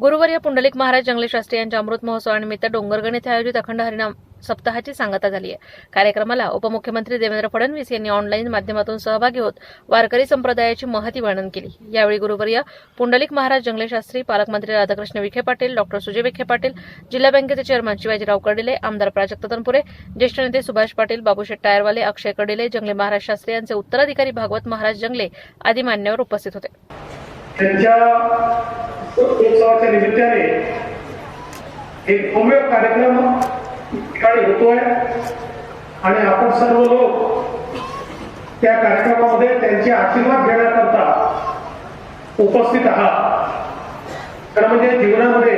गुरुवर्य पुंडलिक महाराज जंगले शास्त्री यांच्या अमृत महोत्सवानिमित्त डोंगरगण येथे आयोजित अखंड हरिनाम सप्ताहाची सांगता झाली आहे. कार्यक्रमाला उपमुख्यमंत्री देवेंद्र फडणवीस यांनी ऑनलाईन माध्यमातून सहभागी होत वारकरी संप्रदायाची महती वर्णन केली. यावेळी गुरुवर्य पुंडलिक महाराज जंगले शास्त्री पालकमंत्री राधाकृष्ण विखे पाटील डॉक्टर सुजय विखे पाटील जिल्हा बँकेचे चेअरमन शिवाजीराव कर्डिले आमदार प्राजक्त तनपुरे ज्येष्ठ नेते सुभाष पाटील बाबूशेठ टायरवाले अक्षय कर्डिले जंगले महाराज शास्त्री यांचे उत्तराधिकारी भागवत महाराज जंगले आदी मान्यवर उपस्थित होते. त्यांच्या उत्सवाच्या निमित्ताने एक भव्य कार्यक्रम ठिकाणी होतोय. आणि आपण सर्व लोक त्या कार्यक्रमामध्ये त्यांचे आशीर्वाद घेण्याकरता उपस्थित आहात. तर म्हणजे जीवनामध्ये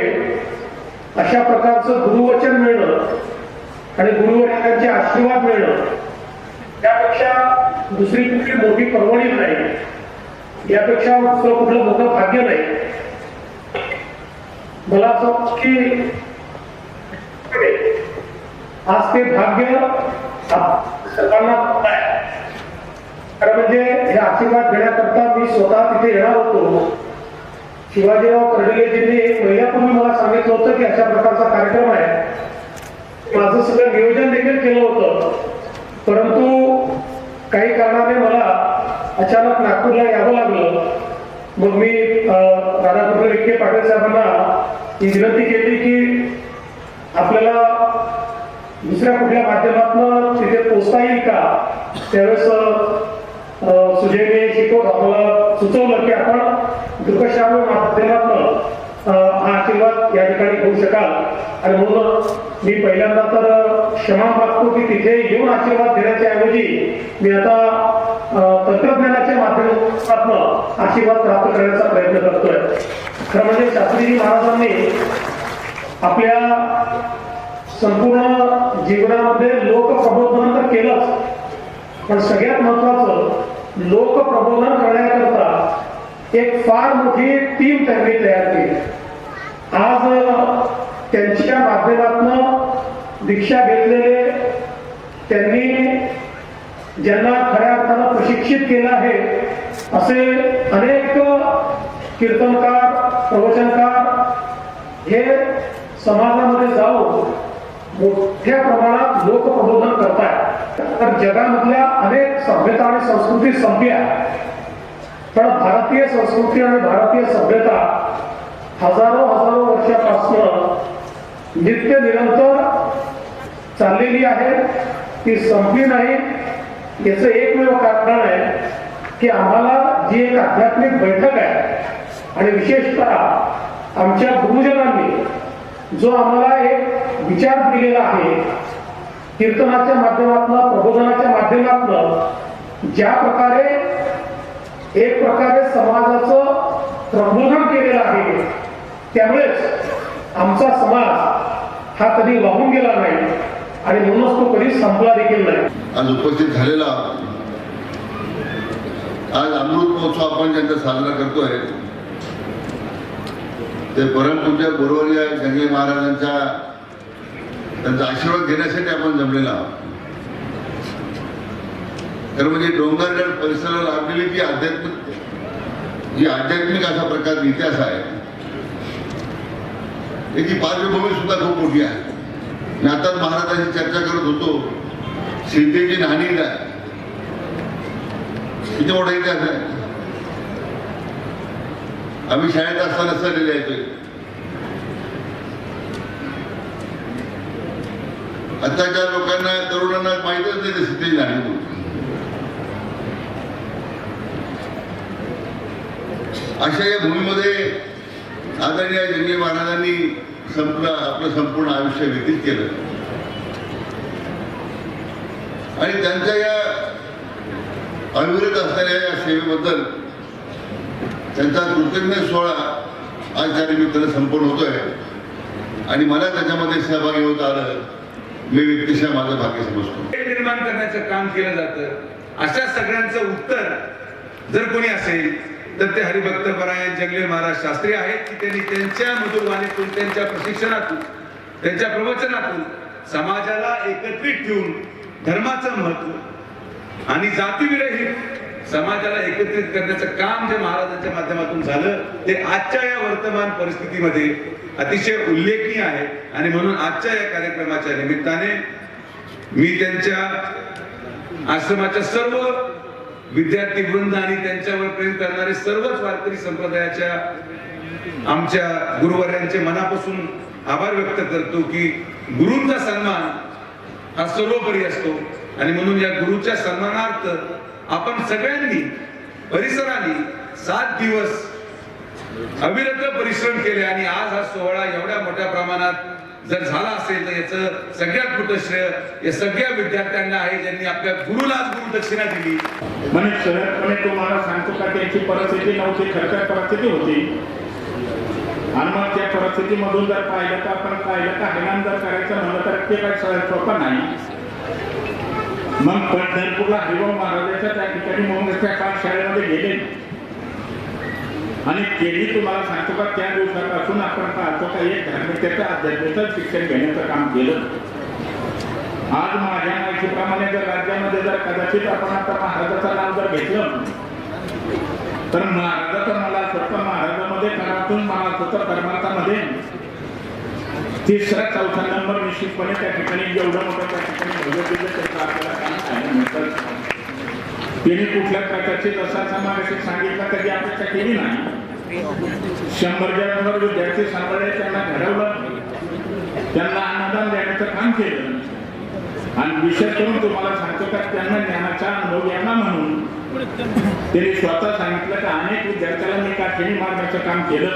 अशा प्रकारचं गुरुवचन मिळणं आणि गुरुवचनांचे आशीर्वाद मिळणं त्यापेक्षा दुसरी कुठली मोठी परवणी नाही. यापेक्षा दुसरं कुठलं मोठं भाग्य नाही. मला असं वाटतं की आज ते भाग्य सर्वांना खरं म्हणजे हे आशीर्वाद घेण्याकरता मी स्वतः तिथे येणार होतो. शिवाजीराव कर्डिलेजींनी एक महिन्यापूर्वी मला सांगितलं होतं की अशा प्रकारचा कार्यक्रम आहे. माझं सगळं नियोजन देखील केलं होतं. परंतु काही कारणाने मला अचानक नागपूरला यावं लागलं. मग मी अं, राधाकृष्ण विखे पाटील साहेबांना ही विनंती केली की आपल्याला दुसऱ्या कुठल्या माध्यमातून तिथे पोचता येईल का? त्यावेळेस सुजयने शिकवत आपल्याला सुचवलं की आपण दृकश्राव्य माध्यमातून हा आशीर्वाद या ठिकाणी घेऊ शकाल. आणि म्हणून मी पहिल्यांदा तर क्षमा मागतो की तिथे येऊन आशीर्वाद देण्याच्या ऐवजी मी आता तंत्रज्ञानाच्या माध्यमातून आशीर्वाद प्राप्त करण्याचा प्रयत्न करतोय. खरं म्हणजे शास्त्रीजी महाराजांनी आपल्या संपूर्ण जीवनामध्ये लोकप्रबोधन तर केलंच पण सगळ्यात महत्वाचं लोकप्रबोधन करण्याकरता एक फार मोठी टीम त्यांनी तयार केली. आज त्यांच्या माध्यमातून दीक्षा घेतलेले त्यांनी ज्यांना खऱ्या अर्थानं प्रशिक्षित केलं आहे असे अनेक कीर्तनकार प्रवचनकार हे समाजामध्ये जाऊन मोठ्या प्रमाणात लोकप्रबोधन करतायत. तर जगामधल्या अनेक सभ्यता आणि संस्कृती संपल्या पण भारतीय संस्कृती आणि भारतीय सभ्यता हजारो हजारो वर्षापासून नित्य निरंतर चाललेली आहे. ती संपली नाही. याचं एकमेव कारण आहे की आम्हाला जी एक आध्यात्मिक बैठक आहे आणि विशेषतः आमच्या गुरुजनांनी जो आम्हाला एक विचार दिलेला आहे कीर्तनाच्या माध्यमातून प्रबोधनाच्या माध्यमातून ज्या प्रकारे एक प्रकारे समाजाचं प्रबोधन केलेलं आहे त्यामुळेच आमचा समाज हा कधी वाहून गेला नाही. आणि म्हणूनच तो कधी संपला देखील नाही. आज उपस्थित झालेला आज अमृत महोत्सव आपण ज्यांचा साजरा करतोय ते परमपूज्य गुरुवर्य जंगले महाराजांच्या त्यांचा आशीर्वाद घेण्यासाठी आपण जमलेला आहोत. तर म्हणजे डोंगरगड परिसराला लाभलेली जी आध्यात्मिक जी आध्यात्मिक अशा प्रकारचा इतिहास आहे त्याची पार्श्वभूमी सुद्धा खूप मोठी आहे. मी आताच महाराजांची चर्चा करत होतो. सीतेची नाणी काय किती मोठा इतिहास आहे? आम्ही शाळेत असताना सरलेले आहेत आताच्या लोकांना तरुणांना माहितच नाही ते सीतेची नाणी अशा या भूमीमध्ये आदरणीय जंगली महाराजांनी संपला आपलं संपूर्ण आयुष्य व्यतीत केलं. आणि त्यांच्या या अविरत असणाऱ्या या सेवेबद्दल त्यांचा कृतज्ञ सोहळा आज त्या निमित्तानं संपन्न होतोय. आणि मला त्याच्यामध्ये सहभागी होत आलं मी व्यक्तिशः माझं भाग्य समजतो. ते निर्माण करण्याचं काम केलं जातं. अशा सगळ्यांचं उत्तर जर कोणी असेल तर ते हरिभक्त परायण जगले महाराज शास्त्री आहेत की त्यांनी त्यांच्या मधुरवाणीतून त्यांच्या प्रशिक्षणातून त्यांच्या प्रवचनातून समाजाला एकत्रित ठेवून धर्माचं महत्त्व आणि जातीविरहित समाजाला एकत्रित करण्याचं काम जे महाराजांच्या माध्यमातून झालं ते आजच्या या वर्तमान परिस्थितीमध्ये अतिशय उल्लेखनीय आहे. आणि म्हणून आजच्या या कार्यक्रमाच्या निमित्ताने मी त्यांच्या आश्रमाच्या सर्व विद्यार्थी वृंद आणि त्यांच्यावर प्रेम करणारे सर्वच वारकरी संप्रदायाच्या आमच्या गुरुवर्यांचे मनापासून आभार व्यक्त करतो की गुरूंचा सन्मान हा सर्वोपरी असतो. आणि म्हणून या गुरुच्या सन्मानार्थ आपण सगळ्यांनी परिसराने सात दिवस अविरत परिश्रम केले आणि आज हा सोहळा एवढ्या मोठ्या प्रमाणात जर झाला असेल तर याचं सगळ्यात मोठं श्रेय या सगळ्या विद्यार्थ्यांना आहे ज्यांनी आपल्या गुरुला गुरु दक्षिणा दिली. म्हणजे सहजपणे तुम्हाला सांगतो का त्यांची परिस्थिती नव्हती खरखर परिस्थिती होती. आणि मग त्या परिस्थितीमधून जर पाहिलं तर आपण पाहिलं तर हैराण जर करायचं म्हणलं तर ते काय सहज सोपं नाही. मग पंढरपूरला हरिभाऊ महाराजाच्या त्या ठिकाणी त्या काळ शाळेमध्ये गेले. आणि तेही तुम्हाला सांगतो का त्या दिवसापासून आपण पाहतो का एक धार्मिकतेचं आध्यात्मिकचं शिक्षण घेण्याचं काम केलं आज माझ्या माहितीप्रमाणे जर राज्यामध्ये जर कदाचित आपण आता महाराजाचं नाव जर घेतलं तर महाराजाचं मला स्वतः महाराजामध्ये काळातून मला स्वतः परमार्थामध्ये तिसरा चौथा नंबर निश्चितपणे त्या ठिकाणी जेवढं मोठं त्या ठिकाणी आपल्याला काम पाहायला मिळतं कुठल्या प्रकारचे तसा समावेश सांगितला कधी अपेक्षा केली नाही. शंभर जणांवर विद्यार्थी सांभाळले त्यांना घडवलं. त्यांना अनुदान देण्याचं काम केलं. आणि विशेष करून तुम्हाला सांगतो का त्यांना ज्ञानाचा अनुभव यांना म्हणून. त्यांनी स्वतः सांगितलं की अनेक विद्यार्थ्याला मी काठिणी मारण्याचं काम केलं.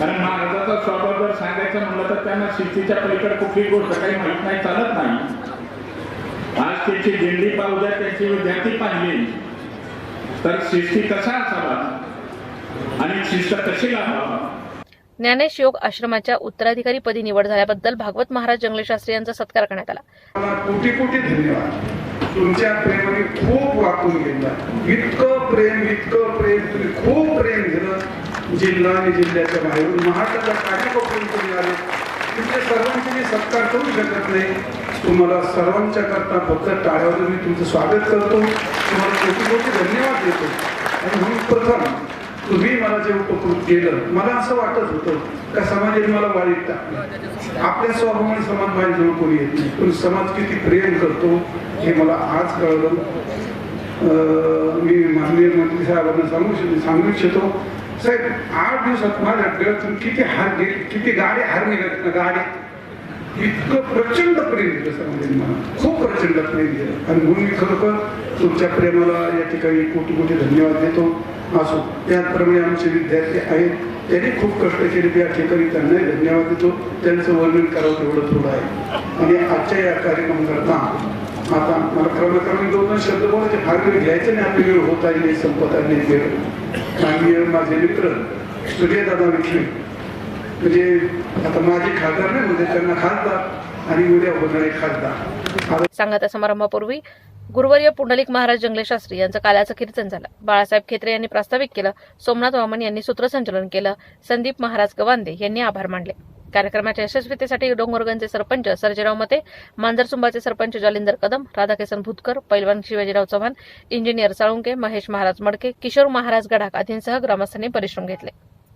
कारण महाराजाचा स्वभाव जर सांगायचं म्हणलं तर त्यांना शिस्तीच्या पलीकडे कुठली गोष्ट काही माहीत नाही चालत नाही. त्यांची दिंडी पाहू द्या त्यांचे विद्यार्थी पाहिले. तर शिस्ती कसा असावा? आणि शिस्त कशी लावावा? ज्ञानेश योग आश्रमाच्या उत्तराधिकारी पदी निवड झाल्याबद्दल भागवत महाराज जंगले शास्त्री यांचा सत्कार करण्यात आला. कोटी कोटी धन्यवाद. तुमच्या प्रेमाने खूप वाकून घेतला. इतकं प्रेम इतकं प्रेम तुम्ही खूप प्रेम दिलं. जिल्हा आणि जिल्ह्याच्या बाहेरून महाराष्ट्राच्या कानाकोपरून तुम्ही आले तुमच्या सर्वांचे मी सत्कार करू शकत नाही. तुम्हाला सर्वांच्या करता फक्त टाळ्यावर मी तुमचं स्वागत करतो. तुम्हाला कोटी कोटी धन्यवाद देतो. आणि म्हणून प्रथम तुम्ही मला जे उपकृत केलं मला असं वाटत होतं का समाजाने मला वाईट टाकलं? आपल्या स्वभावाने समाज बाहेर जवळ कोणी येत नाही. पण समाज किती प्रेम करतो हे मला आज कळलं. मी माननीय मंत्री साहेबांना सांगू शकतो सांगू इच्छितो. साहेब आठ दिवसात माझ्या डोळ्यातून किती हार गेले किती गाडी हार निघत ना गाडी. इतकं प्रचंड प्रेम दिलं मला. खूप प्रचंड प्रेम दिलं आणि म्हणून मी खरोखर तुमच्या प्रेमाला या ठिकाणी कोटी कोटी धन्यवाद देतो. असो त्याचप्रमाणे आमचे विद्यार्थी आहेत त्यांनी खूप कष्ट केले त्या ठिकाणी त्यांनाही धन्यवाद देतो. त्यांचं वर्णन करावं तेवढं थोडं आहे. आणि आजच्या या कार्यक्रम करता आता मला क्रमक्रमे दोन दोन शब्द बोलायचे फार वेळ नाही आपली वेळ होत आली संपत आली वेळ. आणि माझे मित्र सूर्यदादा विखे म्हणजे आता माझे खासदार नाही म्हणजे त्यांना खासदार आणि उद्या होणारे खासदार. आता समारंभापूर्वी गुरुवर्य पुंडलिक महाराज जंगले शास्त्री यांचं काल्याचं कीर्तन झालं. बाळासाहेब खेत्रे यांनी प्रास्ताविक केलं सोमनाथ वामन यांनी सूत्रसंचलन केलं संदीप महाराज गवांदे यांनी आभार मानले. कार्यक्रमाच्या यशस्वीतेसाठी डोंगरगंजचे सरपंच सर्जेराव मते मांजरसुंबाचे सरपंच जालिंदर कदम राधाकिसन भूतकर पैलवान शिवाजीराव चव्हाण इंजिनियर साळुंके महेश महाराज मडके किशोर महाराज गडाख आदींसह ग्रामस्थांनी परिश्रम घेतले.